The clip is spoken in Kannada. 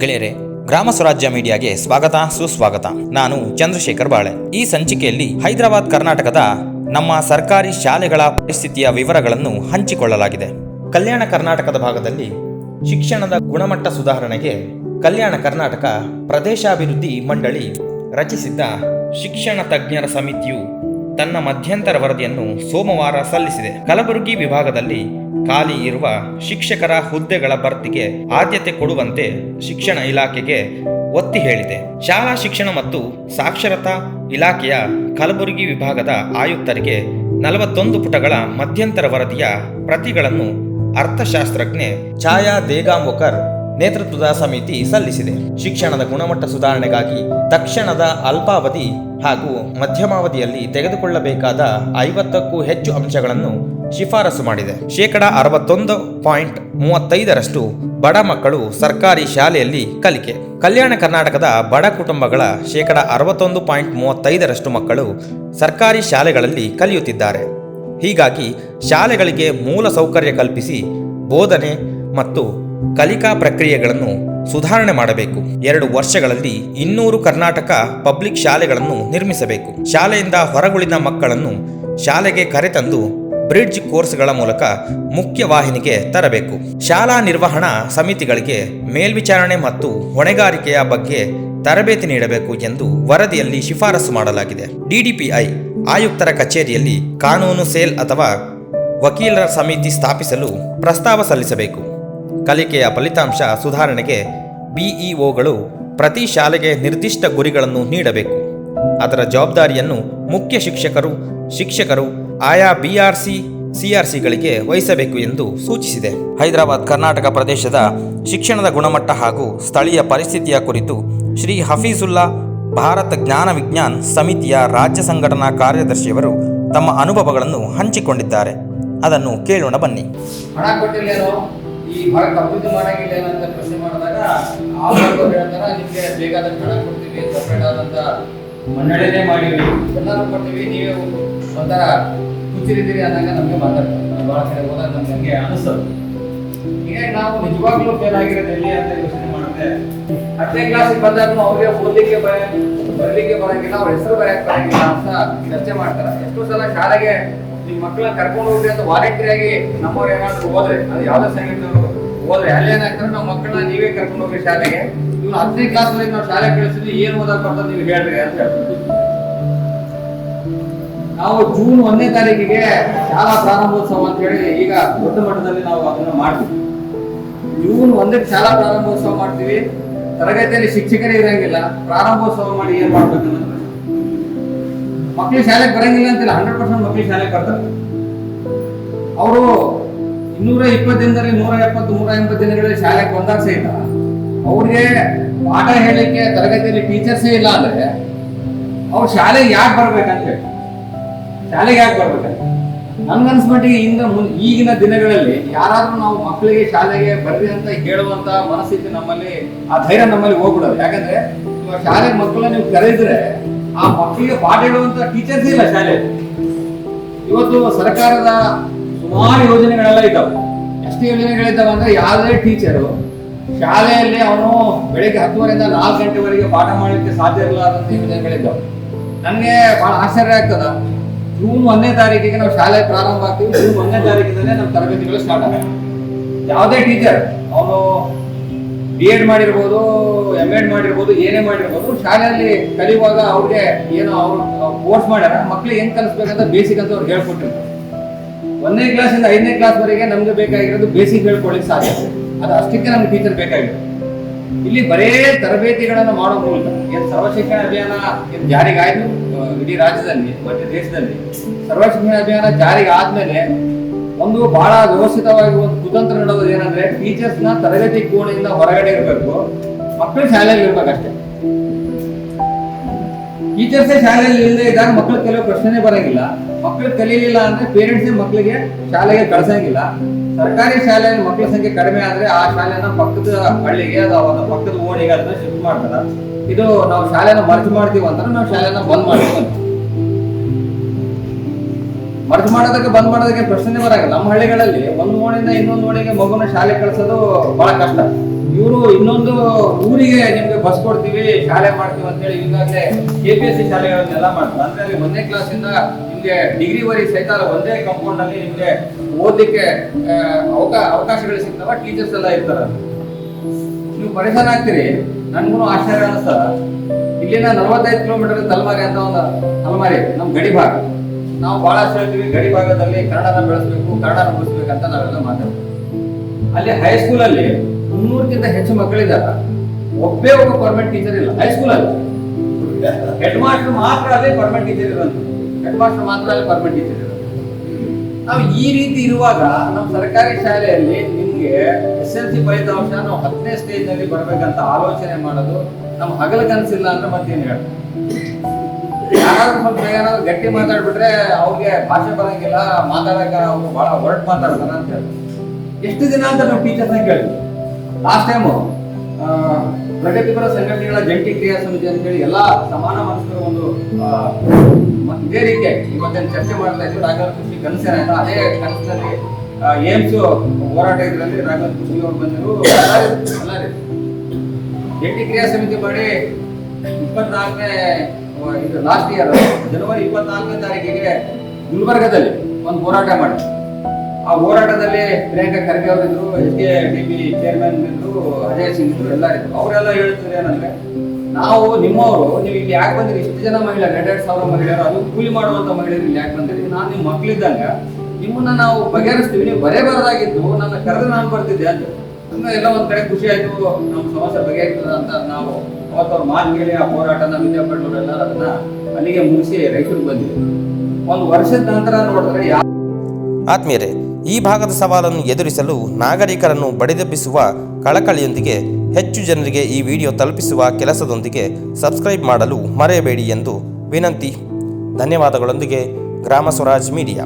ಗೆಳೆಯರೆ, ಗ್ರಾಮ ಸ್ವರಾಜ್ಯ ಮೀಡಿಯಾಗೆ ಸ್ವಾಗತ, ಸುಸ್ವಾಗತ. ನಾನು ಚಂದ್ರಶೇಖರ್ ಬಾಳೆ. ಈ ಸಂಚಿಕೆಯಲ್ಲಿ ಹೈದರಾಬಾದ್, ಕರ್ನಾಟಕದ ನಮ್ಮ ಸರ್ಕಾರಿ ಶಾಲೆಗಳ ಪರಿಸ್ಥಿತಿಯ ವಿವರಗಳನ್ನು ಹಂಚಿಕೊಳ್ಳಲಾಗಿದೆ. ಕಲ್ಯಾಣ ಕರ್ನಾಟಕದ ಭಾಗದಲ್ಲಿ ಶಿಕ್ಷಣದ ಗುಣಮಟ್ಟ ಸುಧಾರಣೆಗೆ ಕಲ್ಯಾಣ ಕರ್ನಾಟಕ ಪ್ರದೇಶಾಭಿವೃದ್ಧಿ ಮಂಡಳಿ ರಚಿಸಿದ್ದ ಶಿಕ್ಷಣ ತಜ್ಞರ ಸಮಿತಿಯು ತನ್ನ ಮಧ್ಯಂತರ ವರದಿಯನ್ನು ಸೋಮವಾರ ಸಲ್ಲಿಸಿದೆ. ಕಲಬುರಗಿ ವಿಭಾಗದಲ್ಲಿ ಖಾಲಿ ಇರುವ ಶಿಕ್ಷಕರ ಹುದ್ದೆಗಳ ಭರ್ತಿಗೆ ಆದ್ಯತೆ ಕೊಡುವಂತೆ ಶಿಕ್ಷಣ ಇಲಾಖೆಗೆ ಒತ್ತಿ ಹೇಳಿದೆ. ಶಾಲಾ ಶಿಕ್ಷಣ ಮತ್ತು ಸಾಕ್ಷರತಾ ಇಲಾಖೆಯ ಕಲಬುರಗಿ ವಿಭಾಗದ ಆಯುಕ್ತರಿಗೆ ನಲವತ್ತೊಂದು ಪುಟಗಳ ಮಧ್ಯಂತರ ವರದಿಯ ಪ್ರತಿಗಳನ್ನು ಅರ್ಥಶಾಸ್ತ್ರಜ್ಞೆ ಛಾಯಾ ದೇಗಾಂವಕರ್ ನೇತೃತ್ವದ ಸಮಿತಿ ಸಲ್ಲಿಸಿದೆ. ಶಿಕ್ಷಣದ ಗುಣಮಟ್ಟ ಸುಧಾರಣೆಗಾಗಿ ತಕ್ಷಣದ ಅಲ್ಪಾವಧಿ ಹಾಗೂ ಮಧ್ಯಮಾವಧಿಯಲ್ಲಿ ತೆಗೆದುಕೊಳ್ಳಬೇಕಾದ ಐವತ್ತಕ್ಕೂ ಹೆಚ್ಚು ಅಂಶಗಳನ್ನು ಶಿಫಾರಸು ಮಾಡಿದೆ. ಶೇಕಡ ಅರವತ್ತೊಂದು ಪಾಯಿಂಟ್ ಮೂವತ್ತೈದರಷ್ಟು ಬಡ ಮಕ್ಕಳು ಸರ್ಕಾರಿ ಶಾಲೆಯಲ್ಲಿ ಕಲಿಕೆ. ಕಲ್ಯಾಣ ಕರ್ನಾಟಕದ ಬಡ ಕುಟುಂಬಗಳ ಶೇಕಡ ಅರವತ್ತೊಂದು ಪಾಯಿಂಟ್ ಮೂವತ್ತೈದರಷ್ಟು ಮಕ್ಕಳು ಸರ್ಕಾರಿ ಶಾಲೆಗಳಲ್ಲಿ ಕಲಿಯುತ್ತಿದ್ದಾರೆ. ಹೀಗಾಗಿ ಶಾಲೆಗಳಿಗೆ ಮೂಲ ಸೌಕರ್ಯ ಕಲ್ಪಿಸಿ ಬೋಧನೆ ಮತ್ತು ಕಲಿಕಾ ಪ್ರಕ್ರಿಯೆಗಳನ್ನು ಸುಧಾರಣೆ ಮಾಡಬೇಕು. ಎರಡು ವರ್ಷಗಳಲ್ಲಿ ಇನ್ನೂರು ಕರ್ನಾಟಕ ಪಬ್ಲಿಕ್ ಶಾಲೆಗಳನ್ನು ನಿರ್ಮಿಸಬೇಕು. ಶಾಲೆಯಿಂದ ಹೊರಗುಳಿದ ಮಕ್ಕಳನ್ನು ಶಾಲೆಗೆ ಕರೆತಂದು ಬ್ರಿಡ್ಜ್ ಕೋರ್ಸ್ಗಳ ಮೂಲಕ ಮುಖ್ಯ ವಾಹಿನಿಗೆ ತರಬೇಕು. ಶಾಲಾ ನಿರ್ವಹಣಾ ಸಮಿತಿಗಳಿಗೆ ಮೇಲ್ವಿಚಾರಣೆ ಮತ್ತು ಹೊಣೆಗಾರಿಕೆಯ ಬಗ್ಗೆ ತರಬೇತಿ ನೀಡಬೇಕು ಎಂದು ವರದಿಯಲ್ಲಿ ಶಿಫಾರಸು ಮಾಡಲಾಗಿದೆ. ಡಿಡಿಪಿಐ ಆಯುಕ್ತರ ಕಚೇರಿಯಲ್ಲಿ ಕಾನೂನು ಸೇಲ್ ಅಥವಾ ವಕೀಲರ ಸಮಿತಿ ಸ್ಥಾಪಿಸಲು ಪ್ರಸ್ತಾವ ಸಲ್ಲಿಸಬೇಕು. ಕಲಿಕೆಯ ಫಲಿತಾಂಶ ಸುಧಾರಣೆಗೆ ಬಿಇಒಗಳು ಪ್ರತಿ ಶಾಲೆಗೆ ನಿರ್ದಿಷ್ಟ ಗುರಿಗಳನ್ನು ನೀಡಬೇಕು. ಅದರ ಜವಾಬ್ದಾರಿಯನ್ನು ಮುಖ್ಯ ಶಿಕ್ಷಕರು ಶಿಕ್ಷಕರು ಆಯಾ ಬಿಆರ್ಸಿ ಸಿಆರ್ಸಿಗಳಿಗೆ ವಹಿಸಬೇಕು ಎಂದು ಸೂಚಿಸಿದೆ. ಹೈದರಾಬಾದ್, ಕರ್ನಾಟಕ ಪ್ರದೇಶದ ಶಿಕ್ಷಣದ ಗುಣಮಟ್ಟ ಹಾಗೂ ಸ್ಥಳೀಯ ಪರಿಸ್ಥಿತಿಯ ಕುರಿತು ಶ್ರೀ ಹಫೀಸುಲ್ಲಾ ಭಾರತ ಜ್ಞಾನ ವಿಜ್ಞಾನ್ ಸಮಿತಿಯ ರಾಜ್ಯ ಸಂಘಟನಾ ಕಾರ್ಯದರ್ಶಿಯವರು ತಮ್ಮ ಅನುಭವಗಳನ್ನು ಹಂಚಿಕೊಂಡಿದ್ದಾರೆ. ಅದನ್ನು ಕೇಳೋಣ ಬನ್ನಿ. ಹಣ ಕೊಟ್ಟಿಲ್ಲೇನೋ ಈ ಹೊರಗೆ ಕಬ್ಬಿದ್ದು ಮಾಡಂಗಿಲ್ಲ ಏನೋ ಅಂತ ಪ್ರಶ್ನೆ ಮಾಡಿದಾಗ ಆ ವರ್ಗವ್ರು ಹೇಳ್ತಾರ, ನಿಮಗೆ ಬೇಕಾದಷ್ಟು ಹಣ ಕೊಡ್ತೀವಿ ಸಪ್ರೇಟ್ ಆದಂತ ಮನ್ನಣೆನೇ ಮಾಡಿವಿ ಎಲ್ಲರೂ ಕೊಡ್ತೀವಿ, ನೀವೇ ಒಂಥರ ಹುಚ್ಚಿರಿದ್ದೀರಿ ಆದಾಗ ನಮಗೆ ಮಾತಾಡ್ತಾರೆ ಬಹಳ ಕಡೆ ಹೋದಾಗ ನಮ್ಗೆ ಹಂಗೆ ಅನಿಸ್ತದೆ. ಹೀಗಾಗಿ ನಾವು ನಿಜವಾಗ್ಲೂ ಫೇಲ್ ಆಗಿರೋದು ಎಲ್ಲಿ ಅಂತ ಯೋಚನೆ ಮಾಡಿದ್ರೆ, ಹತ್ತನೇ ಕ್ಲಾಸಿಗೆ ಬಂದಾಗ ಅವ್ರಿಗೆ ಓದಲಿಕ್ಕೆ ಬರ, ಬರಲಿಕ್ಕೆ ಬರಂಗಿಲ್ಲ, ಅವ್ರ ಹೆಸರು ಬರೆಯಕ್ಕೆ ಬರಂಗಿಲ್ಲ ಅಂತ ಚರ್ಚೆ ಮಾಡ್ತಾರೆ. ಎಷ್ಟೋ ಸಲ ಶಾಲೆಗೆ ನಿಮ್ಮ ಮಕ್ಕಳನ್ನ ಕರ್ಕೊಂಡು ಹೋಗ್ರಿ ಅಂತ ವಾಲಂಟಿಯರ್ ಆಗಿ ನಮ್ಮವ್ರು ಏನಾದ್ರು ಹೋದ್ರೆ, ಅದು ಯಾವ್ದೋ ಸಂಗೀತದವರು ಹೋದ್ರೆ ಅಲ್ಲೇನಾಗ್ತಾರೆ ನಾವು ಮಕ್ಕಳನ್ನ ನೀವೇ ಕರ್ಕೊಂಡು ಹೋಗ್ರಿ ಶಾಲೆಗೆ. ಇವ್ನು ಹತ್ತನೇ ಕ್ಲಾಸ್ ನಾವು ಶಾಲೆ ಕಳಿಸಿದ್ವಿ ಏನ್ ಓದಕ್ ಬರ್ತದೆ ನೀವು ಹೇಳ್ರಿ ಅಂತ ಹೇಳ್ತಾರೆ. ನಾವು ಜೂನ್ ಒಂದನೇ ತಾರೀಕಿಗೆ ಶಾಲಾ ಪ್ರಾರಂಭೋತ್ಸವ ಅಂತ ಹೇಳಿ ಈಗ ದೊಡ್ಡ ಮಟ್ಟದಲ್ಲಿ ನಾವು ಅದನ್ನ ಮಾಡ್ತೀವಿ. ಜೂನ್ ಒಂದಕ್ಕೆ ಶಾಲಾ ಪ್ರಾರಂಭೋತ್ಸವ ಮಾಡ್ತೀವಿ. ತರಗತಿಯಲ್ಲಿ ಶಿಕ್ಷಕರೇ ಇರಂಗಿಲ್ಲ. ಪ್ರಾರಂಭೋತ್ಸವ ಮಾಡಿ ಏನ್ ಮಾಡ್ಬೇಕು ಅನ್ನೋದು ಶಾಲೆಗೆ ಬರಂಗಿಲ್ಲ ಅಂತಿಲ್ಲ. ಹಂಡ್ರೆಡ್ ಪರ್ಸೆಂಟ್ ಮಕ್ಳು ಶಾಲೆಗೆ ಬರ್ತಾರೆ. ಅವರು ಇನ್ನೂರ ಇಪ್ಪತ್ತು ದಿನದಲ್ಲಿ ನೂರ ಎಪ್ಪತ್ತು, ನೂರ ಎಂಬತ್ತು ದಿನಗಳಲ್ಲಿ ಶಾಲೆಗೆ ಬಂದಾಗ ಸಹಿತ ಅವ್ರಿಗೆ ಪಾಠ ಹೇಳಲಿಕ್ಕೆ ತರಗತಿಯಲ್ಲಿ ಟೀಚರ್ಸೇ ಇಲ್ಲ ಅಂದ್ರೆ ಅವ್ರು ಶಾಲೆಗೆ ಯಾಕೆ ಬರ್ಬೇಕಂತ ಹೇಳಿ. ಶಾಲೆಗೆ ಯಾಕೆ ಬರ್ಬೇಕಂತ ನನ್ಗನ್ಸ್ಮಟ್ಟಿಗೆ ಇಂದ ಮುನ್- ಈಗಿನ ದಿನಗಳಲ್ಲಿ ಯಾರಾದ್ರೂ ನಾವು ಮಕ್ಕಳಿಗೆ ಶಾಲೆಗೆ ಬರ್ರಿ ಅಂತ ಹೇಳುವಂತ ಮನಸ್ಥಿತಿ ನಮ್ಮಲ್ಲಿ, ಆ ಧೈರ್ಯ ನಮ್ಮಲ್ಲಿ ಹೋಗ್ಬಿಡೋದು. ಯಾಕಂದ್ರೆ ಶಾಲೆ ಶಾಲೆಗೆ ಮಕ್ಕಳನ್ನ ನೀವು ಕರೆದ್ರೆ ಆ ಮಕ್ಕಳಿಗೆ ಪಾಠ ಹೇಳುವಂತ ಟೀಚರ್ಸ್ ಇಲ್ಲ ಶಾಲೆ. ಇವತ್ತು ಸರ್ಕಾರದ ಸುಮಾರು ಯೋಜನೆಗಳೆಲ್ಲ ಇದ್ದಾವೆ. ಎಷ್ಟು ಯೋಜನೆಗಳಿದ್ದಾವೆ ಅಂದ್ರೆ ಯಾವುದೇ ಟೀಚರು ಶಾಲೆಯಲ್ಲಿ ಅವನು ಬೆಳಿಗ್ಗೆ ಹತ್ತುವರೆಯಿಂದ ನಾಲ್ಕು ಗಂಟೆವರೆಗೆ ಪಾಠ ಮಾಡಲಿಕ್ಕೆ ಸಾಧ್ಯ ಇರಲಾರ್ದಂತ ಯೋಜನೆಗಳಿದ್ದಾವೆ. ನನಗೆ ಬಹಳ ಆಶ್ಚರ್ಯ ಆಗ್ತದ. ಜೂನ್ ಒಂದನೇ ತಾರೀಕಿಗೆ ನಾವು ಶಾಲೆ ಪ್ರಾರಂಭ ಆಗ್ತೀವಿ. ಜೂನ್ ಒಂದನೇ ತಾರೀಕಿನಲ್ಲೇ ನಮ್ಮ ತರಗತಿಗಳು ಸ್ಟಾರ್ಟ್ ಆಗುತ್ತೆ ಯಾವುದೇ ಟೀಚರ್ ಅವನು ಬಿ ಎಡ್ ಮಾಡಿರ್ಬೋದು ಎಂ ಎಡ್ ಮಾಡಿರ್ಬೋದು ಏನೇ ಮಾಡಿರ್ಬೋದು, ಶಾಲೆಯಲ್ಲಿ ಕಲಿಯುವಾಗ ಅವ್ರಿಗೆ ಏನೋ ಅವ್ರು ಕೋರ್ಸ್ ಮಾಡ್ಯಾರ, ಮಕ್ಳಿಗೆ ಹೆಂಗ್ ಕಲಿಸ್ಬೇಕಂತ ಬೇಸಿಕ್ ಅಂತ ಅವ್ರು ಹೇಳ್ಕೊಟ್ಟಿರ್ತಾರೆ. ಒಂದನೇ ಕ್ಲಾಸಿಂದ ಐದನೇ ಕ್ಲಾಸ್ ವರೆಗೆ ನಮ್ಗೆ ಬೇಕಾಗಿರೋದು ಬೇಸಿಕ್ ಹೇಳ್ಕೊಳ್ಳಿಕ್ಕೆ ಸಾಧ್ಯ. ಅದು ಅಷ್ಟಕ್ಕೆ ನಮ್ಗೆ ಟೀಚರ್ ಬೇಕಾಗಿರೋದು. ಇಲ್ಲಿ ಬರೇ ತರಬೇತಿಗಳನ್ನು ಮಾಡೋ ಮೂಲಕ ಏನು ಸರ್ವ ಶಿಕ್ಷಣ ಅಭಿಯಾನ ಏನು ಜಾರಿಗಾಯಿತು ಇಡೀ ರಾಜ್ಯದಲ್ಲಿ, ಮತ್ತೆ ದೇಶದಲ್ಲಿ. ಸರ್ವ ಶಿಕ್ಷಣ ಅಭಿಯಾನ ಜಾರಿಗೆ ಆದ್ಮೇಲೆ ಒಂದು ಬಹಳ ವ್ಯವಸ್ಥಿತವಾಗಿ ಒಂದು ಕುತಂತ್ರ ನಡೆಯೋದು ಏನಂದ್ರೆ ಟೀಚರ್ಸ್ನ ತರಗತಿ ಕೋಣೆಯಿಂದ ಹೊರಗಡೆ ಇರಬೇಕು. ಮಕ್ಕಳು ಶಾಲೆಯಲ್ಲಿ ಇರ್ಬೇಕಷ್ಟೇ. ಟೀಚರ್ಸೇ ಶಾಲೆಯಲ್ಲಿ ಇಲ್ಲದೆ ಇದ್ದಾಗ ಮಕ್ಕಳು ಕೆಲವು ಪ್ರಶ್ನೆ ಬರಂಗಿಲ್ಲ. ಮಕ್ಕಳು ಕಲೀಲಿಲ್ಲ ಅಂದ್ರೆ ಪೇರೆಂಟ್ಸ್ ಮಕ್ಕಳಿಗೆ ಶಾಲೆಗೆ ಕಳ್ಸಂಗಿಲ್ಲ. ಸರ್ಕಾರಿ ಶಾಲೆಯಲ್ಲಿ ಮಕ್ಕಳ ಸಂಖ್ಯೆ ಕಡಿಮೆ ಆದ್ರೆ ಆ ಶಾಲೆನ ಪಕ್ಕದ ಹಳ್ಳಿಗೆ ಅಥವಾ ಪಕ್ಕದ ಓಣಿಗೆ ಅದನ್ನ ಶಿಫ್ಟ್ ಮಾಡ್ತಾರ. ಇದು ನಾವು ಶಾಲೆನ ಮರ್ಜ್ ಮಾಡ್ತೀವಿ ಅಂತ ನಾವು ಶಾಲೆನ ಬಂದ್ ಮಾಡ್ತೀವಿ. ಮರ್ಜ್ ಮಾಡೋದಕ್ಕೆ ಬಂದ್ ಮಾಡೋದಕ್ಕೆ ಪ್ರಶ್ನೆ ಬರಂಗಿಲ್ಲ. ನಮ್ಮ ಹಳ್ಳಿಗಳಲ್ಲಿ ಒಂದು ಓಣಿಯಿಂದ ಇನ್ನೊಂದು ಓಣಿಗೆ ಮಗುನ ಶಾಲೆ ಕಳ್ಸೋದು ಬಹಳ ಕಷ್ಟ. ಇವರು ಇನ್ನೊಂದು ಊರಿಗೆ ನಿಮ್ಗೆ ಬಸ್ ಕೊಡ್ತೀವಿ, ಶಾಲೆ ಮಾಡ್ತೀವಿ ಅಂತ ಹೇಳಿ ಈಗಾಗಲೇ ಕೆ ಪಿ ಎಸ್ ಸಿ ಶಾಲೆಗಳನ್ನೆಲ್ಲ ಮಾಡ್ತಾರೆ. ಅಂದ್ರೆ ಅಲ್ಲಿ ಒಂದನೇ ಕ್ಲಾಸಿಂದ ನಿಮ್ಗೆ ಡಿಗ್ರಿವರೆಗೆ ಸಹಿತ ಒಂದೇ ಕಂಪೌಂಡ್ ಅಲ್ಲಿ ನಿಮ್ಗೆ ಓದಲಿಕ್ಕೆ ಅವಕಾಶಗಳು ಸಿಗ್ತಾವ ಟೀಚರ್ಸ್ ಎಲ್ಲ ಇರ್ತಾರೆ. ನೀವು ಪರಿಸರ ಆಗ್ತೀರಿ. ನನ್ಗೂ ಆಶ್ಚರ್ಯ ಅನಿಸ್ತದ ಇಲ್ಲಿನ ನಲವತ್ತೈದು ಕಿಲೋಮೀಟರ್ ತಲೆಮಾರಿ ಅಂತ ಒಂದು ತಲಮಾರಿ ನಮ್ಮ ಗಡಿ ಭಾಗ. ನಾವು ಬಹಳ ಹೇಳ್ತೀವಿ ಗಡಿ ಭಾಗದಲ್ಲಿ ಕನ್ನಡನ ಬೆಳೆಸ್ಬೇಕು, ಕನ್ನಡನ ಅಂತ ನಾವೆಲ್ಲ ಮಾತಾಡ್ತೀವಿ. ಅಲ್ಲಿ ಹೈಸ್ಕೂಲಲ್ಲಿ ಮುನ್ನೂರಕ್ಕಿಂತ ಹೆಚ್ಚು ಮಕ್ಕಳಿದ್ದಾರೆ. ಒಬ್ಬೇ ಒಬ್ಬ ಪರ್ಮನೆಂಟ್ ಟೀಚರ್ ಇಲ್ಲ ಹೈಸ್ಕೂಲಲ್ಲಿ ಹೆಡ್ ಮಾಸ್ಟರ್ ಮಾತ್ರ ಅಲ್ಲಿ ಪರ್ಮನೆಂಟ್ ಟೀಚರ್ ಇರೋದು. ಹೆಡ್ ಮಾಸ್ಟರ್ ಮಾತ್ರ ಅಲ್ಲಿ ಪರ್ಮನೆಂಟ್ ಟೀಚರ್ ಇರೋದು. ನಾವು ಈ ರೀತಿ ಇರುವಾಗ ನಮ್ಮ ಸರ್ಕಾರಿ ಶಾಲೆಯಲ್ಲಿ ನಿಮ್ಗೆ ಎಸ್ ಎಲ್ ಸಿ ಫಲಿತಾಂಶ ನಾವು ಹತ್ತನೇ ಸ್ಟೇಜ್ನಲ್ಲಿ ಬರ್ಬೇಕಂತ ಆಲೋಚನೆ ಮಾಡೋದು ನಮ್ಮ ಹಗಲ ಕನಸಿಲ್ಲ ಅಂದ್ರೆ ಮತ್ತೇನು ಹೇಳ ಯಾರಾದ್ರೂ ಸ್ವಲ್ಪ ಏನಾದ್ರು ಗಟ್ಟಿ ಮಾತಾಡ್ಬಿಟ್ರೆ ಅವ್ರಿಗೆ ಭಾಷೆ ಬರಂಗಿಲ್ಲ ಮಾತಾಡಕ ಅವ್ರು ಬಹಳ ಹೊರಟು ಮಾತಾಡ್ತಾರ ಅಂತ ಹೇಳಿ ಎಷ್ಟು ದಿನ ಅಂತ ನಾವು ಟೀಚರ್ನ ಕೇಳಿದ್ವಿ ಲಾಸ್ಟ್ ಟೈಮು ಪ್ರಗತಿಪರ ಸಂಘಟನೆಗಳ ಜಂಟಿ ಕ್ರಿಯಾ ಸಮಿತಿ ಅಂತ ಹೇಳಿ ಎಲ್ಲಾ ಸಮಾನ ಮನಸ್ಕರ ಒಂದು ಇದೇ ರೀತಿ ಇವತ್ತೇನು ಚರ್ಚೆ ಮಾಡ್ತಾ ಇದ್ವಿ. ರಾಘವ ಕೃಷಿ ಕನಸೇನ ಅದೇ ಕನಸಿನಲ್ಲಿ ಏಮ್ಸ್ ಹೋರಾಟ ಇದರಲ್ಲಿ ರಾಘವ ಕೃಷಿ ಅವರು ಬಂದರು. ಜಂಟಿ ಕ್ರಿಯಾ ಸಮಿತಿ ಮಾಡಿ ಇಪ್ಪತ್ನಾಲ್ಕನೇ ಇದು ಲಾಸ್ಟ್ ಇಯರ್ ಜನವರಿ ಇಪ್ಪತ್ನಾಲ್ಕನೇ ತಾರೀಕಿಗೆ ಗುಲ್ಬರ್ಗದಲ್ಲಿ ಒಂದು ಹೋರಾಟ ಮಾಡಿ ಆ ಹೋರಾಟದಲ್ಲಿ Priyanka Kharge ಅವರಿದ್ರು, S K D B chairman ಇದ್ರು, ಅಜಯ್ ಸಿಂಗ್ ಇದ್ರು ಎಲ್ಲ ಇದ್ರು. ಅವರೆಲ್ಲ ಹೇಳ್ತಾರೆ ಏನಂದ್ರೆ, ನಾವು ನಿಮ್ಮವರು, ನೀವು ಇಲ್ಲಿ ಯಾಕೆ ಬಂದಿರಿ? ಇಷ್ಟು ಜನ ಮಹಿಳೆಯರು ಎರಡೆರಡು ಸಾವಿರ ಮಹಿಳೆಯರು, ಅದು ಕೂಲಿ ಮಾಡುವಂತ ಮಹಿಳೆಯರು ಇಲ್ಲಿ ಯಾಕೆ ಬಂದಿರಿ? ನಾನು ನಿಮ್ಮ ಮಕ್ಳಿದ್ದಂಗ, ನಿಮ್ಮನ್ನ ನಾವು ಬಗೆಹರಿಸ್ತೀವಿ, ನೀವು ಬರೇ ಬರದಾಗಿದ್ದು, ನನ್ನ ಕರೆದ್ರೆ ನಾನು ಬರ್ತಿದ್ದೆ ಅಂತ. ಸುಮ್ಮನೆ ಎಲ್ಲ ಒಂದ್ ಕಡೆ ಖುಷಿ ಆಯ್ತು ನಮ್ಮ ಸಮಸ್ಯೆ ಬಗೆಹರಿತದ ಅಂತ ನಾವು ಅವತ್ತವ್ರ ಮಾತು ಕೇಳಿ ಆ ಹೋರಾಟನ ಎಲ್ಲ ಅದನ್ನ ಅಲ್ಲಿಗೆ ಮುಗಿಸಿ ರೈತರಿಗೆ ಬಂದಿದೆ ಒಂದು ವರ್ಷದ ನಂತರ ನೋಡಿದ್ರೆ ಯಾವ ಆತ್ಮೀಯರೇ ಈ ಭಾಗದ ಸವಾಲನ್ನು ಎದುರಿಸಲು ನಾಗರಿಕರನ್ನು ಬಡಿದೆಬ್ಬಿಸುವ ಕಳಕಳಿಯೊಂದಿಗೆ ಹೆಚ್ಚು ಜನರಿಗೆ ಈ ವಿಡಿಯೋ ತಲುಪಿಸುವ ಕೆಲಸದೊಂದಿಗೆ ಸಬ್ಸ್ಕ್ರೈಬ್ ಮಾಡಲು ಮರೆಯಬೇಡಿ ಎಂದು ವಿನಂತಿ. ಧನ್ಯವಾದಗಳೊಂದಿಗೆ ಗ್ರಾಮ ಸ್ವರಾಜ್ ಮೀಡಿಯಾ.